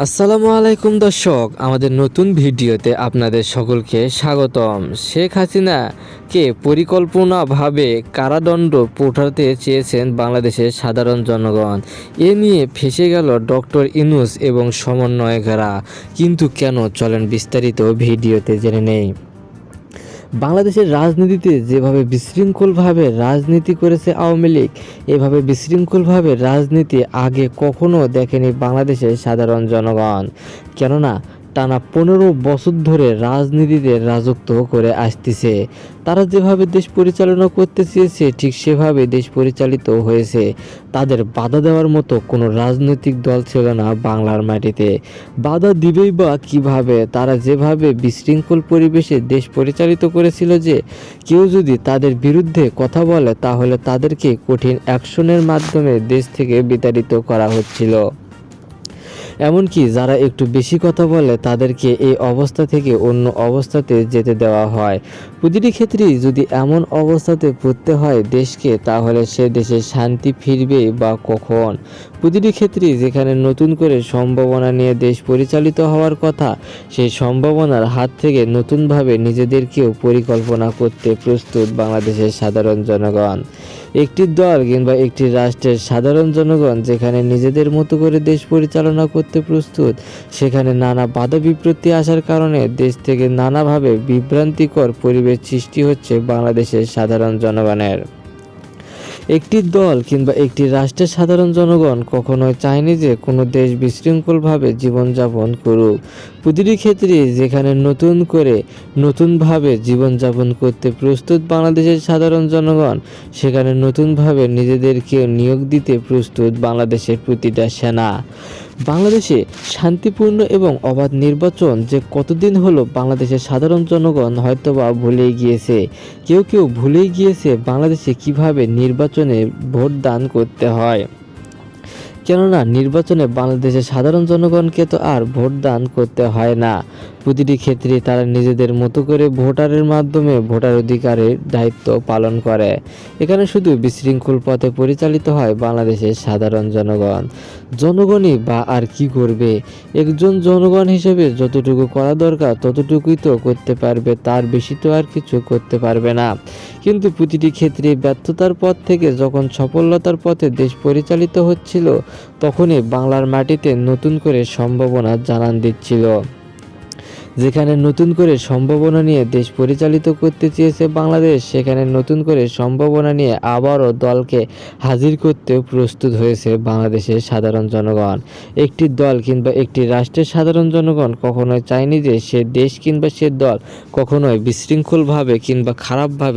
আসসালামু আলাইকুম দর্শক, আমাদের নতুন ভিডিওতে আপনাদের সকলকে স্বাগতম। শেখ হাসিনাকে পরিকল্পনাভাবে কারাদণ্ড পোঠাতে চেয়েছেন বাংলাদেশের সাধারণ জনগণ। এ নিয়ে ফেসে গেল ডক্টর ইনুস এবং সমন্বয়কেরা। কিন্তু কেন চলেন বিস্তারিত ভিডিওতে জেনে নেই। বাংলাদেশের রাজনীতিতে যেভাবে বিশৃঙ্খলভাবে রাজনীতি করেছে আওয়ামী লীগ, এভাবে বিশৃঙ্খলভাবে রাজনীতি আগে কখনো দেখেনি বাংলাদেশের সাধারণ জনগণ। কেননা টানা পনেরো বছর ধরে রাজনীতিতে রাজত্ব করে আসতেছে। তারা যেভাবে দেশ পরিচালনা করতে চেয়েছে, ঠিক সেভাবে দেশ পরিচালিত হয়েছে। তাদের বাধা দেওয়ার মতো কোনো রাজনৈতিক দল ছিল না বাংলার মাটিতে। বাধা দিবেই বা কীভাবে? তারা যেভাবে বিশৃঙ্খল পরিবেশে দেশ পরিচালিত করেছিল যে, কেউ যদি তাদের বিরুদ্ধে কথা বলে, তাহলে তাদেরকে কঠিন অ্যাকশনের মাধ্যমে দেশ থেকে বিতাড়িত করা হচ্ছিল। এমনকি যারা একটু বেশি কথা বলে তাদেরকে এই অবস্থা থেকে অন্য অবস্থাতে যেতে দেওয়া হয়। প্রতিটি ক্ষেত্রেই যদি এমন অবস্থাতে পড়তে হয় দেশকে, তাহলে সে দেশে শান্তি ফিরবে বা কখন? প্রতিটি ক্ষেত্রেই যেখানে নতুন করে সম্ভাবনা নিয়ে দেশ পরিচালিত হওয়ার কথা, সেই সম্ভাবনার হাত থেকে নতুনভাবে নিজেদেরকেও পরিকল্পনা করতে প্রস্তুত বাংলাদেশের সাধারণ জনগণ। একটি দল কিংবা একটি রাষ্ট্রের সাধারণ জনগণ যেখানে নিজেদের মতো করে দেশ পরিচালনা করতে প্রস্তুত, সেখানে নানা বাধা বিপত্তি আসার কারণে দেশ থেকে নানাভাবে বিভ্রান্তিকর পরিবেশ সৃষ্টি হচ্ছে বাংলাদেশের সাধারণ জনগণের। একটি দল কিংবা একটি রাষ্ট্রের সাধারণ জনগণ কখনোই চায়নি যে কোনো দেশ বিশৃঙ্খলভাবে জীবনযাপন করুক। প্রতিটি ক্ষেত্রে যেখানে নতুন করে নতুনভাবে জীবনযাপন করতে প্রস্তুত বাংলাদেশের সাধারণ জনগণ, সেখানে নতুনভাবে নিজেদেরকে নিয়োগ দিতে প্রস্তুত বাংলাদেশের প্রতিটা সেনা। বাংলাদেশে শান্তিপূর্ণ এবং অবাধ নির্বাচন যে কতদিন হলো বাংলাদেশের সাধারণ জনগণ হয়তোবা ভুলে গিয়েছে। কেউ কেউ ভুলে গিয়েছে বাংলাদেশে কীভাবে নির্বাচনে ভোট দান করতে হয়। কেননা নির্বাচনে বাংলাদেশের সাধারণ জনগণকে তো আর ভোট দান করতে হয় না। প্রতিটি ক্ষেত্রে তারা নিজেদের মতো করে ভোটারের মাধ্যমে ভোটার অধিকারের দায়িত্ব পালন করে। এখানে শুধু বিশৃঙ্খল পথে পরিচালিত হয় বাংলাদেশের সাধারণ জনগণ। জনগণই বা আর কি করবে? একজন জনগণ হিসেবে যতটুকু করা দরকার, ততটুকুই তো করতে পারবে, তার বেশি তো আর কিছু করতে পারবে না। কিন্তু প্রতিটি ক্ষেত্রে ব্যর্থতার পথ থেকে যখন সফলতার পথে দেশ পরিচালিত হচ্ছিল, তখনই বাংলার মাটিতে নতুন করে সম্ভাবনা জানান দিচ্ছিল। যেখানে নতুন করে সম্ভাবনা নিয়ে দেশ পরিচালিত করতে চেয়েছে বাংলাদেশ, সেখানে নতুন করে সম্ভাবনা নিয়ে আবারও দলকে হাজির করতে প্রস্তুত হয়েছে বাংলাদেশের সাধারণ জনগণ। একটি দল কিংবা একটি রাষ্ট্রের সাধারণ জনগণ কখনোই চায়নি যে সে দেশ কিংবা সে দল কখনোই বিশৃঙ্খলভাবে কিংবা খারাপভাবে